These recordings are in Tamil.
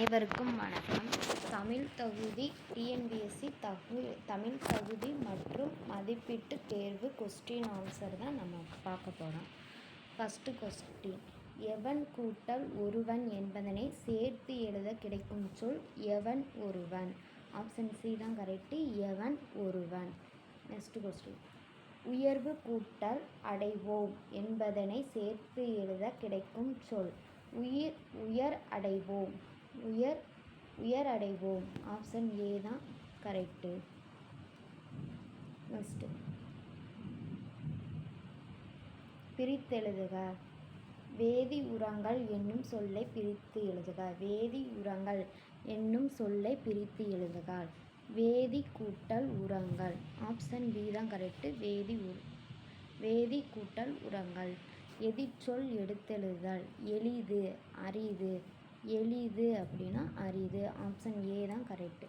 அனைவருக்கும் வணக்கம். தமிழ் தகுதி டிஎன்பிஎஸ்சி தகு தமிழ் தகுதி மற்றும் மதிப்பீட்டு தேர்வு கொஸ்டின் ஆன்சர் தான் நம்ம பார்க்க போகிறோம் ஃபஸ்ட்டு கொஸ்டின் எவன் கூட்டல் ஒருவன் என்பதனை சேர்த்து எழுத கிடைக்கும் சொல் எவன் ஒருவன்? ஆப்ஷன் சி தான் கரெக்டு எவன் ஒருவன்? நெக்ஸ்ட் கொஸ்டின் உயர்வு கூட்டல் அடைவோம் என்பதனை சேர்த்து எழுத கிடைக்கும் சொல் உயிர் உயர் அடைவோம். உயர் உயர் அடைவோம் ஆப்ஷன் ஏ தான் கரெக்டு நெக்ஸ்ட்டு பிரித்தெழுதுக. வேதி உரங்கள் என்னும் சொல்லை பிரித்து எழுதுக. வேதி உரங்கள் என்னும் சொல்லை பிரித்து எழுதுக. வேதி கூட்டல் உரங்கள். ஆப்ஷன் பி தான் கரெக்டு வேதி உ வேதி கூட்டல் உரங்கள். எதிர்ச்சொல் எடுத்தெழுதல். எளிது அரிது. எளிது அப்படின்னா அரிது. ஆப்ஷன் ஏ தான் கரெக்டு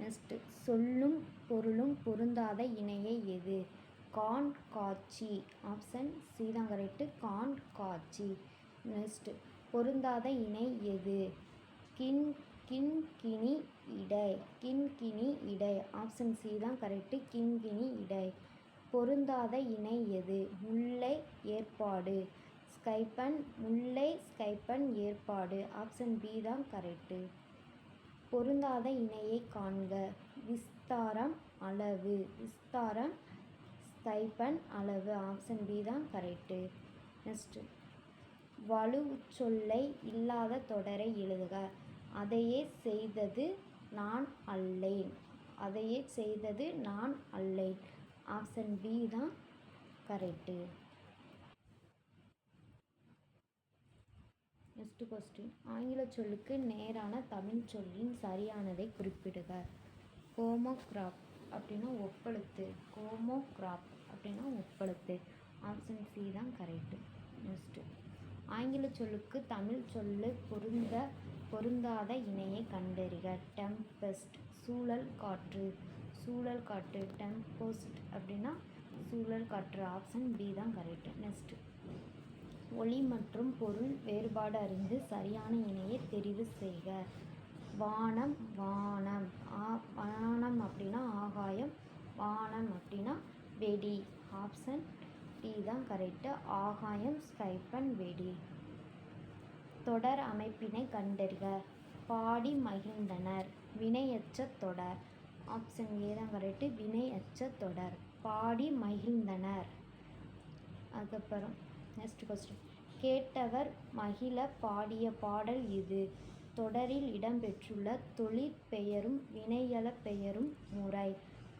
நெக்ஸ்ட்டு சொல்லும் பொருளும் பொருந்தாத இணையை எது? கான் காட்சி. ஆப்ஷன் சி தான் கரெக்டு கான் காட்சி. நெக்ஸ்ட்டு பொருந்தாத இணை எது? கின் கிண்கிணி இடை. கிண்கிணி இடை. ஆப்ஷன் சி தான் கரெக்டு கிண்கிணி இடை. பொருந்தாத இணை எது? முல்லை ஏற்பாடு. ஸ்கைப்பன் முல்லை ஸ்கைப்பன் ஏற்பாடு. ஆப்ஷன் பி தான் கரெக்டு பொருந்தாத இணையை காண்க. விஸ்தாரம் அளவு. விஸ்தாரம் ஸ்கைப்பன் அளவு. ஆப்ஷன் பி தான் கரெக்டு நெக்ஸ்ட்டு. வலு சொல்லை இல்லாத தொடரை எழுதுக. அதையே செய்தது நான் அல்லேன். அதையே செய்தது நான் அல்லேன். ஆப்ஷன் பி தான் கரெக்டு நெக்ஸ்ட் கொஸ்டின் ஆங்கில சொல்லுக்கு நேரான தமிழ் சொல்லின் சரியானதை குறிப்பிடுக. கோமோக்ராப் அப்படின்னா ஒப்பழுத்து. கோமோக்ராப் அப்படின்னா ஒப்பழுத்து. ஆப்ஷன் சி தான் கரெக்டு நெக்ஸ்ட்டு ஆங்கில சொல்லுக்கு தமிழ் சொல்லு பொருந்த பொருந்தாத இணையை கண்டறிக. டெம்பெஸ்ட் சூழல் காற்று. சூழல் காற்று டெம்போஸ்ட் அப்படின்னா சூழல் காற்று. ஆப்ஷன் பி தான் கரெக்டு நெக்ஸ்ட்டு ஒளி மற்றும் பொருள் வேறுபாடு அறிந்து சரியான இணையை தெரிவு செய்க. வானம் வானம். ஆ வானம் அப்படின்னா ஆகாயம் வானம் அப்படின்னா வெடி. ஆப்ஷன் டி தான் கரெக்டு ஆகாயம் ஸ்கைப்பன் வெடி. தொடர் அமைப்பினை கண்டறிக. பாடி மகிழ்ந்தனர். வினையச்ச தொடர். ஆப்ஷன் ஏ தான் கரெக்டு வினையச்ச தொடர். பாடி மகிழ்ந்தனர். அதுக்கப்புறம் நெக்ஸ்ட் கொஸ்டின் கேட்டவர் மகிழ பாடிய பாடல் இது. தொடரில் இடம்பெற்றுள்ள தொழிற்பெயரும் வினையல பெயரும் முறை.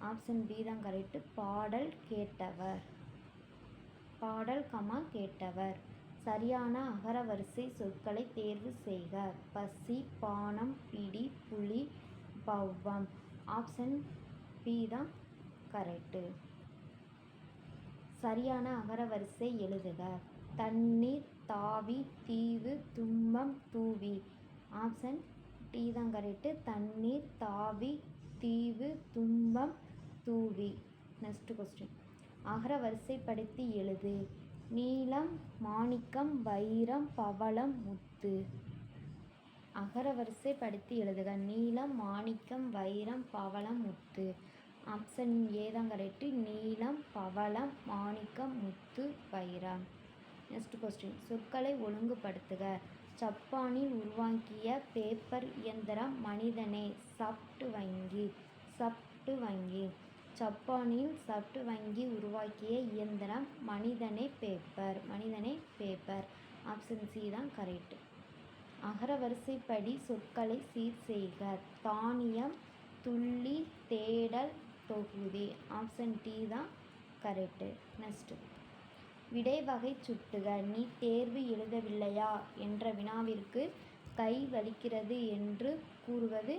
ஆப்ஷன் பி தான் கரெக்டு பாடல் கேட்டவர். பாடல் கமா கேட்டவர். சரியான அகரவரிசை சொற்களை தேர்வு செய்க. பசி பானம் பிடி புலி பவ்வம் ஆப்ஷன் பி தான் கரெக்டு சரியான அகரவரிசை எழுதுக. தண்ணீர் தாவி தீவு தும்மம் தூவி. ஆப்ஷன் டி தான் கரெக்டு தண்ணீர் தாவி தீவு தும்பம் தூவி. நெக்ஸ்ட் கொஸ்டின் அகரவரிசைப்படுத்தி எழுது. நீலம் மாணிக்கம் வைரம் பவளம் முத்து. அகரவரிசைப்படுத்தி எழுதுக. நீலம் மாணிக்கம் வைரம் பவளம் முத்து. ஆப்ஷன் ஏ தான் கரெக்டு நீலம் பவளம் மாணிக்கம் முத்து வைரம். நெக்ஸ்ட் கொஸ்டின் சொற்களை ஒழுங்குபடுத்துக. ஜப்பானில் உருவாக்கிய பேப்பர் இயந்திரம் மனிதனே. சப்டு வங்கி. சப்டு வங்கி. ஜப்பானில் சப்டு வங்கி உருவாக்கிய இயந்திரம் மனிதனே பேப்பர் மனிதனே பேப்பர் ஆப்ஷன் சி தான் கரெக்ட் அகரவரிசைப்படி சொற்களை சீர் செய்க. தானியம் துள்ளி தேடல் தொகுதி ஆப்ஷன் டி தான் கரெக்டு நெக்ஸ்ட்டு விடை வகை சுட்டுக நீ தேர்வு எழுதவில்லையா? என்ற வினாவிற்கு கை வலிக்கிறது என்று கூறுவது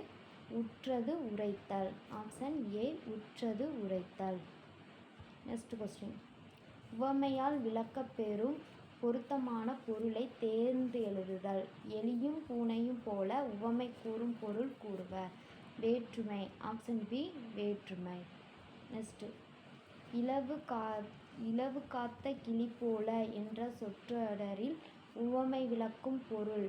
உற்றது உரைத்தல். ஆப்ஷன் ஏ உற்றது உரைத்தல். நெக்ஸ்ட் கொஸ்டின் உவமையால் விளக்கப்பெறும் பொருத்தமான பொருளை தேர்ந்து எழுதுதல். எலியும் பூனையும் போல உவமை கூறும் பொருள் கூறுக. வேற்றுமை. ஆப்ஷன் பி வேற்றுமை. நெக்ஸ்ட்டு இலவு கா இலவு காத்த கிளி போல என்ற சொற்றொடரில் உவமை விளக்கும் பொருள்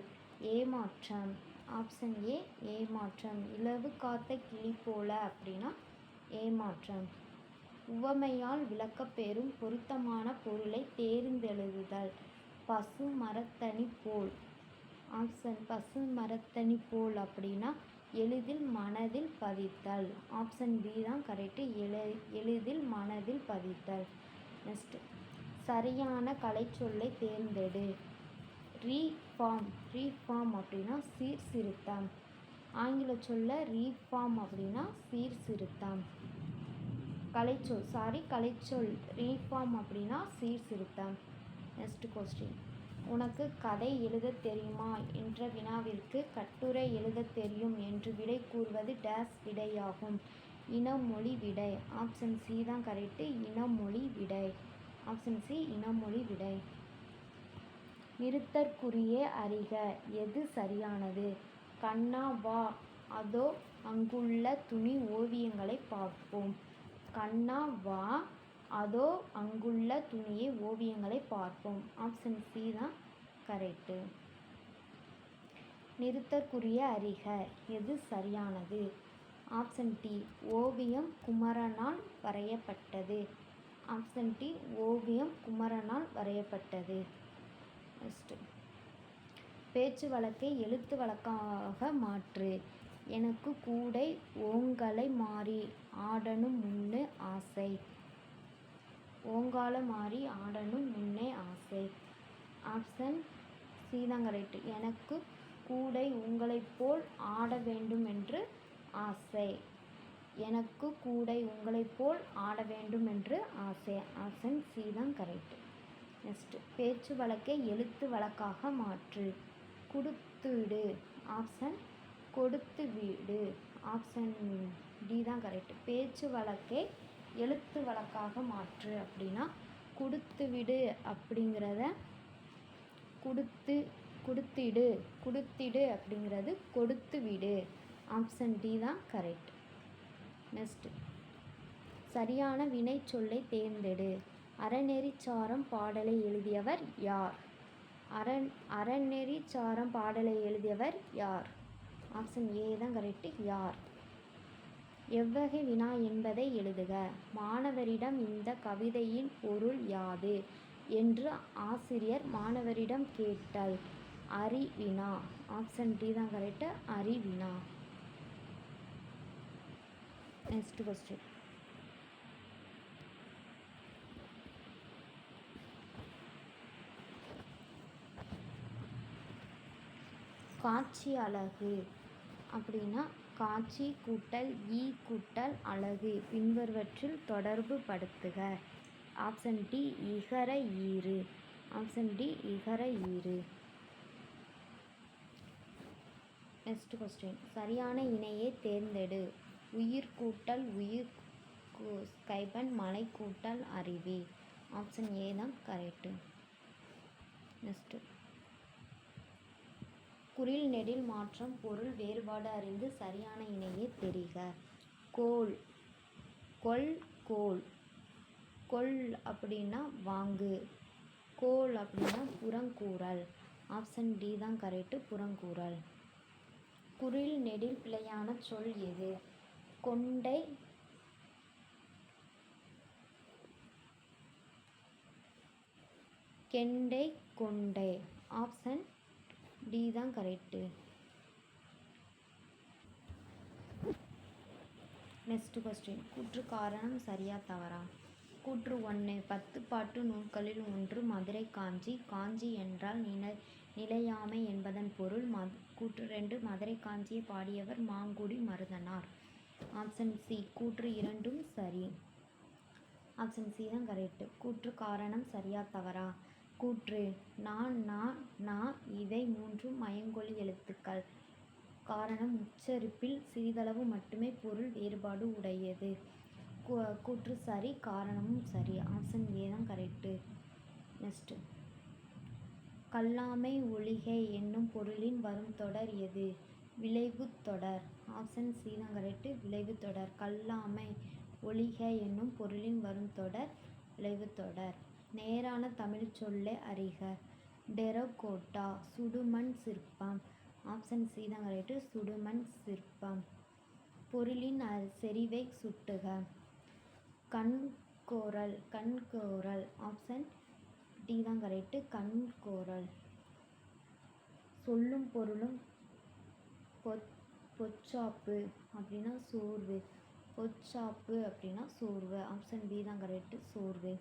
ஏமாற்றம். ஆப்ஷன் ஏ ஏமாற்றம். இலவு காத்த கிளி போல அப்படின்னா ஏமாற்றம். உவமையால் விளக்கப்பெறும் பொருத்தமான பொருளை தேர்ந்தெழுதுதல். பசு மரத்தனி போல் ஆப்ஷன் பசு மரத்தனி போல் அப்படின்னா எளிதில் மனதில் பதித்தல். ஆப்ஷன் பி தான் கரெக்டு எளி எளிதில் மனதில் பதித்தல். நெக்ஸ்ட்டு சரியான கலைச்சொல்லை தேர்ந்தெடு. ரீஃபார்ம் ரீஃபார்ம் அப்படின்னா சீர் சிறுத்தம் ஆங்கில சொல்ல ரீஃபார்ம் அப்படின்னா சீர் சிறுத்தம் கலைச்சொல் சாரி கலைச்சொல். ரீஃபார்ம் அப்படின்னா சீர் சிறுத்தம் நெக்ஸ்ட் கொஸ்டின் உனக்கு கதை எழுதத் தெரியுமா? என்ற வினாவிற்கு கட்டுரை எழுதத் தெரியும் என்று விடை கூறுவது டேஸ் விடையாகும். இனமொழி விடை. ஆப்ஷன் சி தான் கரெக்டு இனமொழி விடை. ஆப்ஷன் சி இனமொழி விடை. நிறுத்தற்குரிய அறிக. எது சரியானது? கண்ணா வா. அதோ அங்குள்ள துணி ஓவியங்களை பார்ப்போம். கண்ணா வா. அதோ அங்குள்ள துணியை ஓவியங்களை பார்ப்போம். ஆப்ஷன் சி தான் கரெக்டு நிறுத்தற்குரிய அறிக. எது சரியானது? ஆப்ஷன் டி ஓவியம் குமரனால் வரையப்பட்டது. ஆப்ஷன் டி ஓவியம் குமரனால் வரையப்பட்டது. நெக்ஸ்ட்டு பேச்சு வழக்கை எழுத்து வழக்காக மாற்று. எனக்கு கூடை ஓங்கலை மாறி. ஆடணும் முன்னு ஆசை. ஓங்கால மாறி ஆடணும் முன்னே ஆசை. ஆப்ஷன் சீதாங்க ரைட்டு எனக்கு கூடை உங்களைப் போல் ஆட வேண்டும் என்று ஆசை. எனக்கு கூடை உங்களைப் போல் ஆட வேண்டும் என்று ஆசை. ஆப்ஷன் சி தான் கரெக்ட் நெக்ஸ்ட்டு பேச்சு வழக்கை எழுத்து வழக்காக மாற்று. கொடுத்துடு. ஆப்ஷன் கொடுத்து வீடு ஆப்ஷன் டி தான் கரெக்ட் பேச்சு வழக்கை எழுத்து வழக்காக மாற்று அப்படின்னா கொடுத்து விடு அப்படிங்கிறத கொடுத்து கொடுத்திடு கொடுத்திடு அப்படிங்கிறது கொடுத்து விடு. ஆப்ஷன் டி தான் கரெக்ட் நெக்ஸ்ட்டு சரியான வினைச்சொல்லை தேர்ந்தெடு. அறநெறிச்சாரம் பாடலை எழுதியவர் யார்? அரண் அறநெறிச்சாரம் பாடலை எழுதியவர் யார்? ஆப்ஷன் ஏ தான் கரெக்டு யார்? எவ்வகை வினா என்பதை எழுதுக. மாணவரிடம் இந்த கவிதையின் பொருள் யாது? என்று ஆசிரியர் மாணவரிடம் கேட்டல் அரி வினா. ஆப்ஷன் டி தான் கரெக்டு அறி வினா. நெக்ஸ்ட் கொஸ்டின் காட்சி அழகு அப்படின்னா காட்சி கூட்டல் ஈ கூட்டல் அழகு பின்வருவற்றில் தொடர்பு படுத்துக. ஆப்ஷன் டி இகர ஈறு. ஆப்ஷன் டி இகர ஈறு. நெக்ஸ்ட் கொஸ்டின் சரியான இணையை தேர்ந்தெடு. உயிர் கூட்டல் உயிர் கூ- கைபன் மலை கூட்டல் அருவி. ஆப்ஷன் ஏ தான் கரெக்டு நெக்ஸ்ட்டு குறில் நெடில் மாற்றம் பொருள் வேறுபாடு அறிந்து சரியான இணையை தெரிக. கோல் கொல் கோல். கொல் அப்படின்னா வாங்கு. கோல் அப்படின்னா புறங்கூறல். ஆப்ஷன் டி தான் கரெக்டு புறங்கூறல். குறில் நெடில் பிழையான சொல் எது? கொண்டை கெண்டை கொண்டை. ஆப்ஷன் டி தான் கரெக்டு நெக்ஸ்ட் கொஸ்டின் கூற்று காரணம் சரியா தவறா? கூற்று ஒன்று பத்து பாட்டு நூல்களில் ஒன்று மதுரை காஞ்சி. காஞ்சி என்றால் நில நிலையாமை என்பதன் பொருள். ம கூற்று ரெண்டு மதுரை காஞ்சியை பாடியவர் மாங்குடி மருதனார். ஆப்ஷன் சி கூற்று இரண்டும் சரி. ஆப்ஷன் சி தான் கரெக்டு கூற்று காரணம் சரியா தவறா? கூற்று. நான் நான் நான் இவை மூன்றும் மயங்கொலி எழுத்துக்கள். காரணம் உச்சரிப்பில் சிறிதளவு மட்டுமே பொருள் வேறுபாடு உடையது. கூ- கூற்று சரி காரணமும் சரி. ஆப்ஷன் ஏ தான் கரெக்டு நெக்ஸ்ட்டு கல்லாமை ஒளிகை என்னும் பொருளின் வரும் தொடர் எது? விளைவு தொடர். ஆப்ஷன் சி தான் கரெக்டு விளைவு தொடர். கல்லாமை ஒளிகை என்னும் பொருளின் வரும் தொடர் விளைவு தொடர். நேரான தமிழ் சொல்லை அறிக. டெரகோட்டா சுடுமண் சிற்பம். ஆப்ஷன் சி தான் கரெக்டு சுடுமண் சிற்பம். பொருளின் செறிவை சுட்டுக. கண்கோரல் கண்கோரல் ஆப்ஷன் டி தான் கரெக்டு கண்கோரல் சொல்லும் பொருளும் பொ பொச்சாப்பு அப்படின்னா சோர்வு. பொச்சாப்பு அப்படின்னா சோர்வு. ஆப்ஷன் பி தான் கரெக்டு சோர்வு.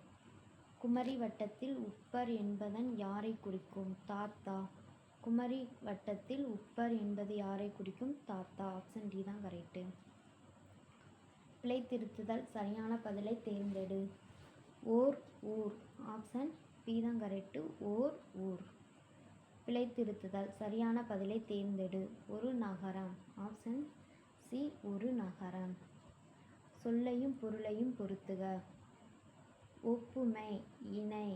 குமரி வட்டத்தில் உப்பர் என்பதன் யாரை குறிக்கும்? தாத்தா. குமரி வட்டத்தில் உப்பர் என்பது யாரை குறிக்கும்? தாத்தா. ஆப்ஷன் டி தான் கரெக்டு பிழை திருத்துதல் சரியான பதிலை தேர்ந்தெடு. ஓர் ஊர். ஆப்ஷன் பி தான் கரெக்டு ஓர் ஊர். பிழை திருத்துதல் சரியான பதிலை தேர்ந்தெடு. ஒரு நகரம். ஆப்ஷன் சி ஒரு நகரம். சொல்லையும் பொருளையும் பொருத்துக. ஒப்புமை இணை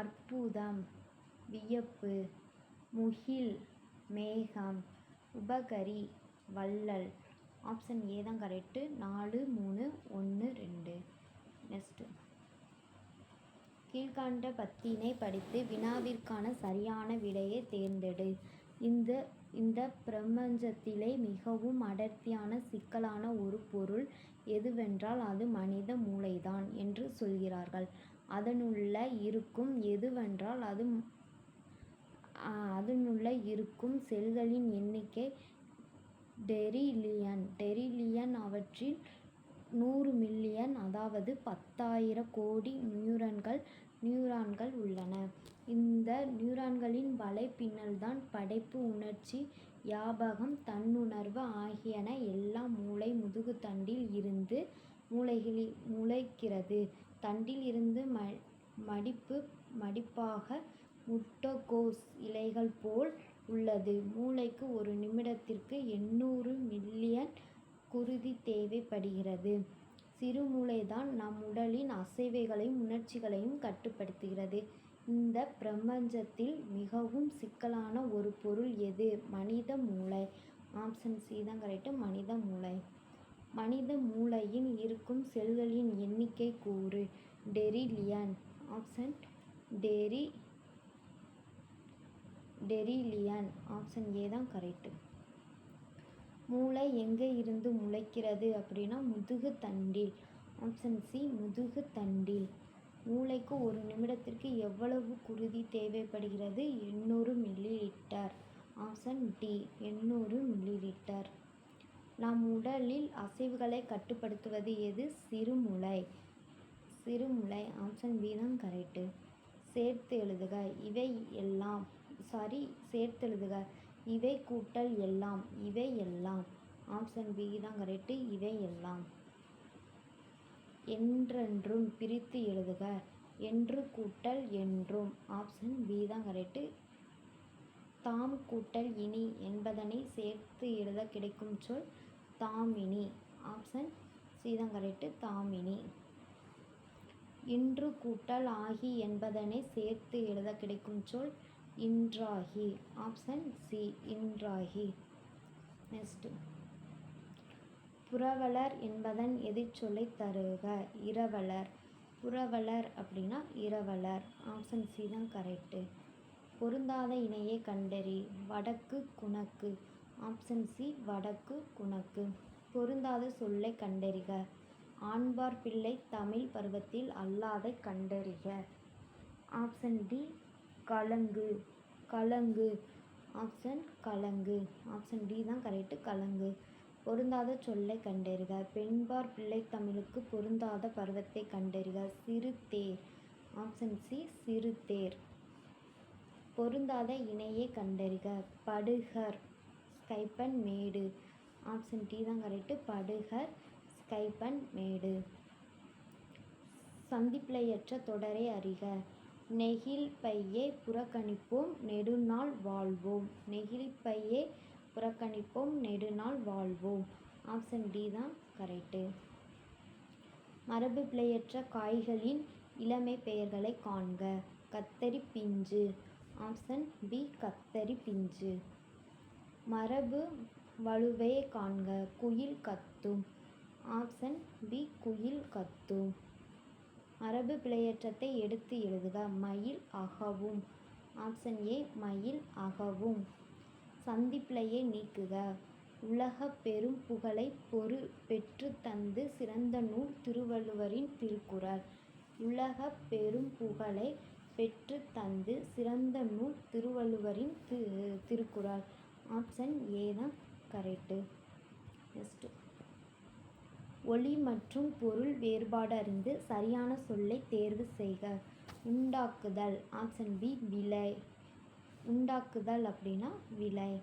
அற்புதம் வியப்பு முகில் மேகம் உபகரி வள்ளல். ஆப்ஷன் ஏ தான் கரெக்டு நாலு மூணு ஒன்று ரெண்டு. நெக்ஸ்ட்டு கீழ்காண்ட பத்தினை படித்து வினாவிற்கான சரியான விடையை தேர்ந்தெடு. இந்த இந்த பிரபஞ்சத்திலே மிகவும் அடர்த்தியான சிக்கலான ஒரு பொருள் எதுவென்றால் அது மனித மூளைதான் என்று சொல்கிறார்கள். அதனுள்ள இருக்கும் எதுவென்றால் அது அதனுள்ள இருக்கும் செல்களின் எண்ணிக்கை டெரிலியன். டெரிலியன் அவற்றில் நூறு மில்லியன் அதாவது பத்தாயிரம் கோடி நியூரான்கள் நியூரான்கள் உள்ளன. இந்த நியூரான்களின் வலைப்பின்னல்தான் படைப்பு உணர்ச்சி யாபகம் தன்னுணர்வு ஆகியன எல்லாம் மூளை முதுகுத்தண்டில் இருந்து மூளைகளில் முளைக்கிறது. தண்டில் இருந்து ம மடிப்பு மடிப்பாக முட்டகோஸ் இலைகள் போல் உள்ளது. மூளைக்கு ஒரு நிமிடத்திற்கு எண்ணூறு மில்லியன் குருதி தேவைப்படுகிறது. சிறுமூளைதான் நம் உடலின் அசைவைகளையும் உணர்ச்சிகளையும் கட்டுப்படுத்துகிறது. இந்த பிரபஞ்சத்தில் மிகவும் சிக்கலான ஒரு பொருள் எது? மனித மூளை. ஆப்ஷன் சி தான் கரெக்டு. மனித மூளை. மனித மூளையில் இருக்கும் செல்களின் எண்ணிக்கை கூறு. டெரிலியன். ஆப்ஷன் டெரி டெரிலியன். ஆப்ஷன் ஏ தான் கரெக்டு. மூளை எங்கே இருந்து முளைக்கிறது அப்படின்னா முதுகு தண்டில். ஆப்ஷன் சி முதுகு தண்டில். மூளைக்கு ஒரு நிமிடத்திற்கு எவ்வளவு குருதி தேவைப்படுகிறது? எண்ணூறு மில்லி லிட்டர் ஆப்ஷன் டி எண்ணூறு மில்லி லிட்டர் நம் உடலில் அசைவுகளை கட்டுப்படுத்துவது எது? சிறுமுளை. சிறுமுளை ஆப்ஷன் பி தான் கரெக்டு சேர்த்து எழுதுக. இவை எல்லாம் சாரி சேர்த்து எழுதுக. இவை கூட்டல் எல்லாம் இவை எல்லாம். ஆப்ஷன் பி தான் கரெக்டு இவை எல்லாம். என்றென்றும் பிரித்து எழுதுக. என்று கூட்டல் என்றும். ஆப்ஷன் பி தான் கரெக்டு தாம் கூட்டல் இனி என்பதனை சேர்த்து எழுத கிடைக்கும் சொல் தாமினி ஆப்ஷன் சி தான் கரெக்டு தாமினி இன்று கூட்டல் ஆகி என்பதனை சேர்த்து எழுத கிடைக்கும் சொல் இன்றாகி. ஆப்ஷன் சி இன்றாகி. நெக்ஸ்ட்டு புரவலர் என்பதன் எதிர்ச்சொல்லை தருக. இரவலர். புரவலர் அப்படின்னா இரவலர். ஆப்ஷன் சி தான் கரெக்டு பொருந்தாத இணையை கண்டறி. வடக்கு குணக்கு. ஆப்ஷன் சி வடக்கு குணக்கு. பொருந்தாத சொல்லை கண்டறிக. ஆண்பார் பிள்ளை தமிழ் பருவத்தில் அல்லாதை கண்டறிக. ஆப்ஷன் டி கலங்கு. கலங்கு. ஆப்ஷன் கலங்கு. ஆப்ஷன் டி தான் கரெக்டு கலங்கு. பொருந்தாத சொல்லை கண்டறிக. பெண்பார் பிள்ளை தமிழுக்கு பொருந்தாத பருவத்தை கண்டறிக. சிறுதேர் ஆப்ஷன் சி சிறுதேர் பொருந்தாத இணையை கண்டறிக. படுகர். ஸ்கைப்பன் மேடு. ஆப்ஷன் டி தான் கரெக்டு படுகர் ஸ்கைப்பன் மேடு. சந்திப்பிலையற்ற தொடரை அறிக. நெகிழ் பையை புறக்கணிப்போம். நெடுநாள் வாழ்வோம். நெகிழ்பையை புறக்கணிப்போம் நெடுநாள் வாழ்வோம். ஆப்ஷன் டி தான் கரெக்டு மரபு பிழையற்ற காய்களின் இளமை பெயர்களை காண்க. கத்தரி பிஞ்சு. ஆப்ஷன் பி கத்தரி பிஞ்சு. மரபு வலுவை காண்க. குயில் கத்தும். ஆப்ஷன் பி குயில் கத்தும். மரபு பிழையற்றத்தை எடுத்து எழுதுக. மயில் அகவும். ஆப்ஷன் ஏ மயில் அகவும். சந்திப்பிழையை நீக்குக. உலகப் பெரும் புகழைப் பொரு பெற்றுத் தந்து சிறந்த நூல் திருவள்ளுவரின் திருக்குறள். உலகப் பெரும் புகழைப் பெற்றுத் தந்து சிறந்த நூல் திருவள்ளுவரின் தி திருக்குறள். ஆப்ஷன் ஏ தான் கரெக்டு நெக்ஸ்ட்டு. ஒளி மற்றும் பொருள் வேறுபாடு அறிந்து சரியான சொல்லை தேர்வு செய்க. உண்டாக்குதல். ஆப்ஷன் பி விலை. உண்டாக்குதல் அப்படின்னா விலை.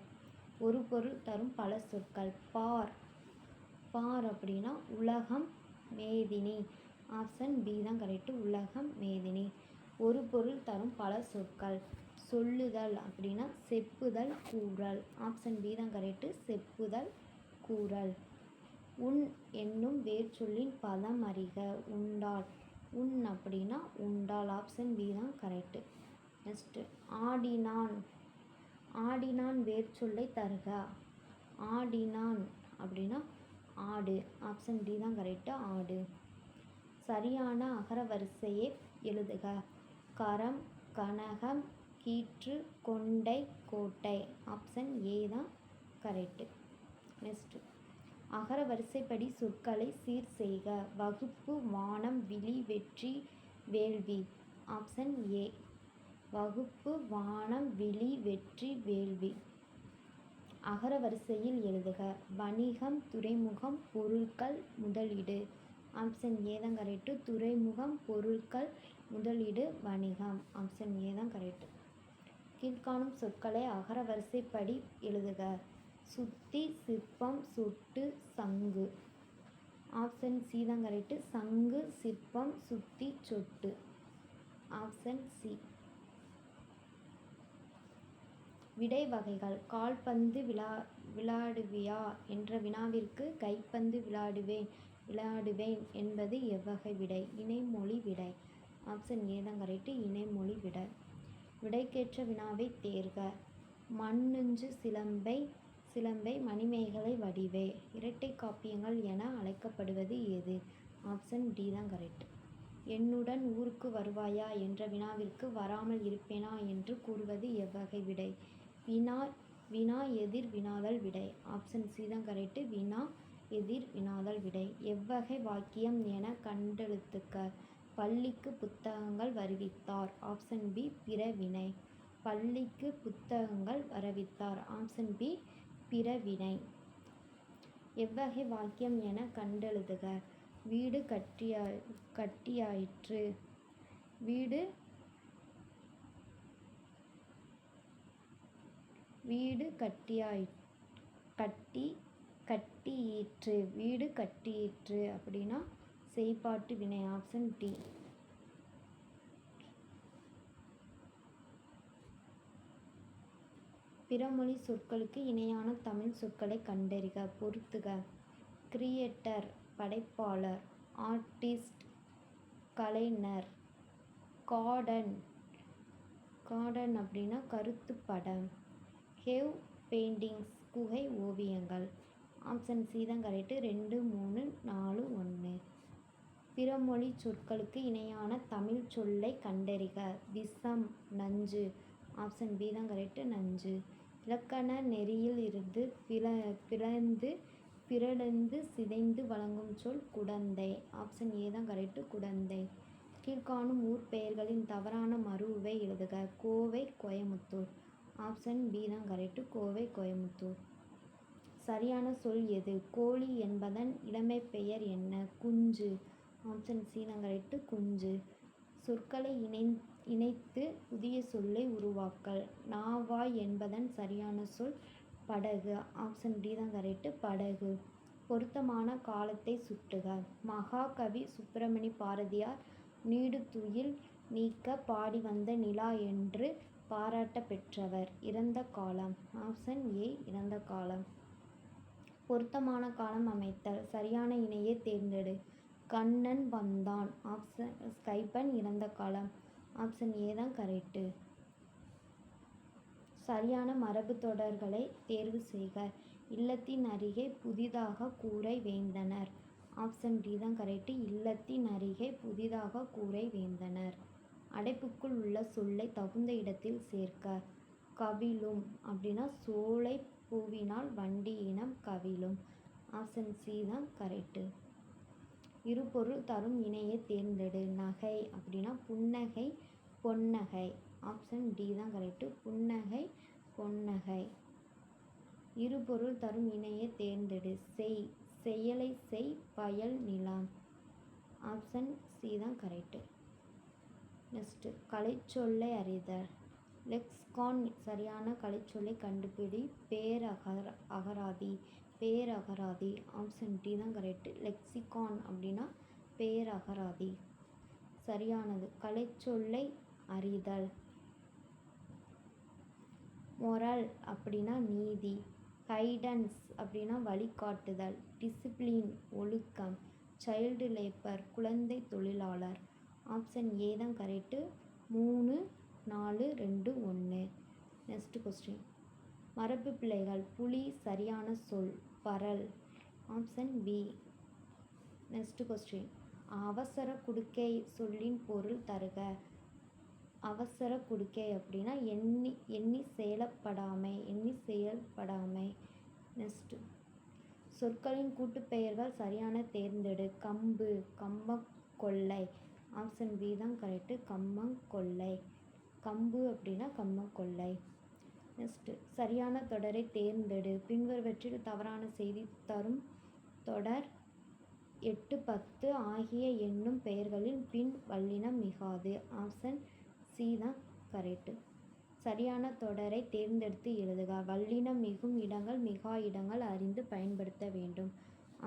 ஒரு பொருள் தரும் பல சொற்கள். பார். பார் அப்படின்னா உலகம் மேதினி. ஆப்ஷன் பி தான் கரெக்டு உலகம் மேதினி. ஒரு பொருள் தரும் பல சொற்கள். சொல்லுதல் அப்படின்னா செப்புதல் கூறல். ஆப்ஷன் பி தான் கரெக்டு செப்புதல் கூறல். உன் என்னும் வேர்ச்சொல்லின் பதம் அறிக. உண்டால். உன் அப்படின்னா உண்டால். ஆப்ஷன் பி தான் கரெக்டு நெக்ஸ்ட்டு ஆடினான். ஆடினான் வேர்ச்சொல்லை தருக. ஆடினான் அப்படின்னா ஆடு. ஆப்ஷன் டி தான் கரெக்டாக ஆடு. சரியான அகரவரிசையை எழுதுக. கரம் கனகம் கீற்று கொண்டை கோட்டை. ஆப்ஷன் ஏ தான் கரெக்டு நெக்ஸ்ட்டு அகர வரிசைப்படி சொற்களை சீர் செய்க. வகுப்பு வானம் விழி வெற்றி வேள்வி. ஆப்ஷன் ஏ வகுப்பு வானம் விழி வெற்றி வேள்வி. அகர வரிசையில் எழுதுக. வணிகம் துறைமுகம் பொருட்கள் முதலீடு. ஆப்ஷன் ஏ தான் கரெக்டு துறைமுகம் பொருட்கள் முதலீடு வணிகம். ஆப்ஷன் ஏ தான் கரெக்டு கீழ்காணும் சொற்களை அகர வரிசைப்படி எழுதுக. சுத்தி சிற்பம் சுட்டு சங்கு. ஆப்ஷன் சி தான் கரெக்டு சங்கு சிற்பம் சுத்தி சொட்டு. Option C. விடை வகைகள் கால்பந்து விளா விளாடுவியா என்ற வினாவிற்கு கைப்பந்து விளையாடுவேன் விளையாடுவேன் என்பது எவ்வகை விடை? இணைமொழி விடை. ஆப்ஷன் ஏ தான் கரெக்டு இணைமொழி விடை. விடைக்கேற்ற வினாவை தேர்க. மண்ணுஞ்சு சிலம்பை சிலம்பை மணிமேகலை வடிவே. இரட்டை காப்பியங்கள் என அழைக்கப்படுவது எது? ஆப்ஷன் டி தான் கரெக்ட் என்னுடன் ஊருக்கு வருவாயா என்ற வினாவிற்கு வராமல் இருப்பேனா என்று கூறுவது எவ்வகை விடை? வினா வினா எதிர் வினாதல் விடை. ஆப்ஷன் சி தான் கரெக்டு வினா எதிர் வினாதல் விடை. எவ்வகை வாக்கியம் என கண்டெழுத்துக்க பள்ளிக்கு புத்தகங்கள் வருவித்தார். ஆப்ஷன் பி பிறவினை. பள்ளிக்கு புத்தகங்கள் வரவித்தார். ஆப்ஷன் பி பிறவினை. எவ்வகை வாக்கியம் என கண்டெழுதுக. வீடு கட்டியா கட்டியாயிற்று. வீடு வீடு கட்டியாய் கட்டி கட்டியிற்று வீடு கட்டியிற்று அப்படின்னா செய்பாட்டு வினை ஆப்ஷன் டி பிறமொழி சொற்களுக்கு இணையான தமிழ் சொற்களை கண்டறிக பொருத்துக கிரியேட்டர் படைப்பாளர் ஆர்டிஸ்ட் கலைஞர் கார்டன் கார்டன் அப்படின்னா கருத்து படம் கேவ் பெயிண்டிங்ஸ் குகை ஓவியங்கள். ஆப்ஷன் சி தான் கரெக்டு. ரெண்டு மூணு நாலு ஒன்று பிறமொழி சொற்களுக்கு இணையான தமிழ் சொல்லை கண்டறிக. விஷம் நஞ்சு. ஆப்ஷன் பி தான் கரெக்டு. நஞ்சு. இலக்கண நெறியில் இருந்து பிள பிளந்து பிறழ்ந்து சிதைந்து வழங்கும் சொல் குடந்தை. ஆப்ஷன் ஏ தான் கரெக்டு. குடந்தை. கீழ்காணும் ஊர் பெயர்களின் தவறான மறுவை எழுதுக. கோவை கோயமுத்தூர். ஆப்ஷன் பி தான் கரெக்டு கோவை கோயமுத்தூர் சரியான சொல் எது? கோழி என்பதன் இளமை பெயர் என்ன? குஞ்சு. ஆப்ஷன் சி தான் கரெக்டு குஞ்சு. சொற்களை இணை இணைத்து புதிய சொல்லை உருவாக்கல். நாவாய் என்பதன் சரியான சொல் படகு. ஆப்ஷன் டி தான் கரெக்டு படகு. பொருத்தமான காலத்தை சுட்டுக. மகாகவி சுப்பிரமணி பாரதியார் நீடுதுயில் நீக்க பாடி வந்த நிலா என்று பாராட்ட பெற்றவர் இறந்த காலம். ஆப்ஷன் ஏ இறந்த காலம். பொருத்தமான காலம் அமைத்தல். சரியான இணையை தேர்ந்தெடு. கண்ணன் வந்தான். ஆப்ஷன் ஸ்கைபன் இறந்த காலம். ஆப்ஷன் ஏ தான் கரெக்டு சரியான மரபு தொடர்களை தேர்வு செய்க. இல்லத்தின் அருகே புதிதாக கூரை வேந்தனர். ஆப்ஷன் டி தான் கரெக்டு இல்லத்தின் அருகே புதிதாக கூரை வேந்தனர். அடைப்புக்குள் உள்ள சொல்லை தகுந்த இடத்தில் சேர்க்க. கவிழும் அப்படின்னா சோலை பூவினால் வண்டி இனம் கவிழும். ஆப்ஷன் சி தான் கரெக்டு இருபொருள் தரும் இணையை தேர்ந்தெடு. நகை அப்படின்னா புன்னகை பொன்னகை. ஆப்ஷன் டி தான் கரெக்டு புன்னகை பொன்னகை. இருபொருள் தரும் இணையை தேர்ந்தெடு. செய். செயலை செய் பயல் நிலம். ஆப்ஷன் சி தான் கரெக்டு நெக்ஸ்ட்டு கலைச்சொல்லை அறிதல் லெக்ஸ்கான் சரியான கலைச்சொல்லை கண்டுபிடி. பேரகர அகராதி. பேரகராதி ஆப்ஷன் டி தான் கரெக்டு லெக்சிகான் அப்படின்னா பேரகராதி சரியானது. கலைச்சொல்லை அறிதல். மொரல் அப்படின்னா நீதி. கைடன்ஸ் அப்படின்னா வழிகாட்டுதல். டிசிப்ளின் ஒழுக்கம். சைல்டு லேபர் குழந்தை தொழிலாளர். ஆப்ஷன் ஏ தான் கரெக்டு மூணு நாலு ரெண்டு ஒன்று நெக்ஸ்ட் கொஸ்டின் மரபு பிள்ளைகள் புலி சரியான சொல் பரல். Option B. நெக்ஸ்ட் கொஸ்டின் அவசர குடுக்கை சொல்லின் பொருள் தருக. அவசர குடுக்கை அப்படின்னா எண்ணி எண்ணி செயலப்படாமை எண்ணி செயல்படாமை. நெக்ஸ்ட்டு சொற்களின் கூட்டுப்பெயர்கள் சரியான தேர்ந்தெடு. கம்பு கம்பம் கொள்ளை. ஆப்ஷன் பி தான் கரெக்டு கம்மங்கொள்ளை கம்பு அப்படின்னா கம்மங்கொள்ளை நெக்ஸ்ட்டு சரியான தொடரை தேர்ந்தெடு. பின்வருவற்றில் தவறான செய்தி தரும் தொடர் எட்டு பத்து ஆகிய என்னும் பெயர்களில் பின் வல்லினம் மிகாது. ஆப்ஷன் சி தான் கரெக்டு சரியான தொடரை தேர்ந்தெடுத்து எழுதுக. வல்லினம் மிகும் இடங்கள் மிகா இடங்கள் அறிந்து பயன்படுத்த வேண்டும்.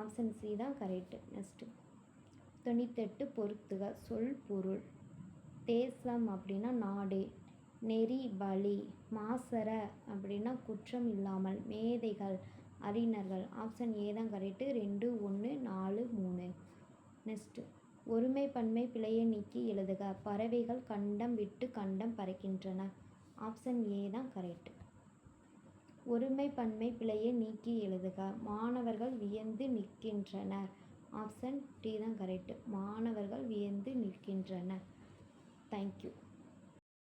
ஆப்ஷன் சி தான் கரெக்டு நெக்ஸ்ட்டு தொண்ணூத்தெட்டு பொறுத்துக சொல் பொருள். தேசம் அப்படின்னா நாடு. நெறி பலி மாசர அப்படின்னா குற்றம் இல்லாமல். மேதைகள் அறிஞர்கள். ஆப்ஷன் ஏ தான் கரெக்டு ரெண்டு ஒன்று நாலு மூணு. நெக்ஸ்ட்டு ஒருமை பன்மை பிழையை நீக்கி எழுதுக. பறவைகள் கண்டம் விட்டு கண்டம் பறக்கின்றன. ஆப்ஷன் ஏ தான் கரெக்ட் ஒருமை பன்மை பிழையை நீக்கி எழுதுக. மாணவர்கள் வியந்து நிற்கின்றனர். ஆப்ஷன் டி தான் கரெக்ட் மாணவர்கள் வியந்து நிற்கின்றனர். தேங்க்யூ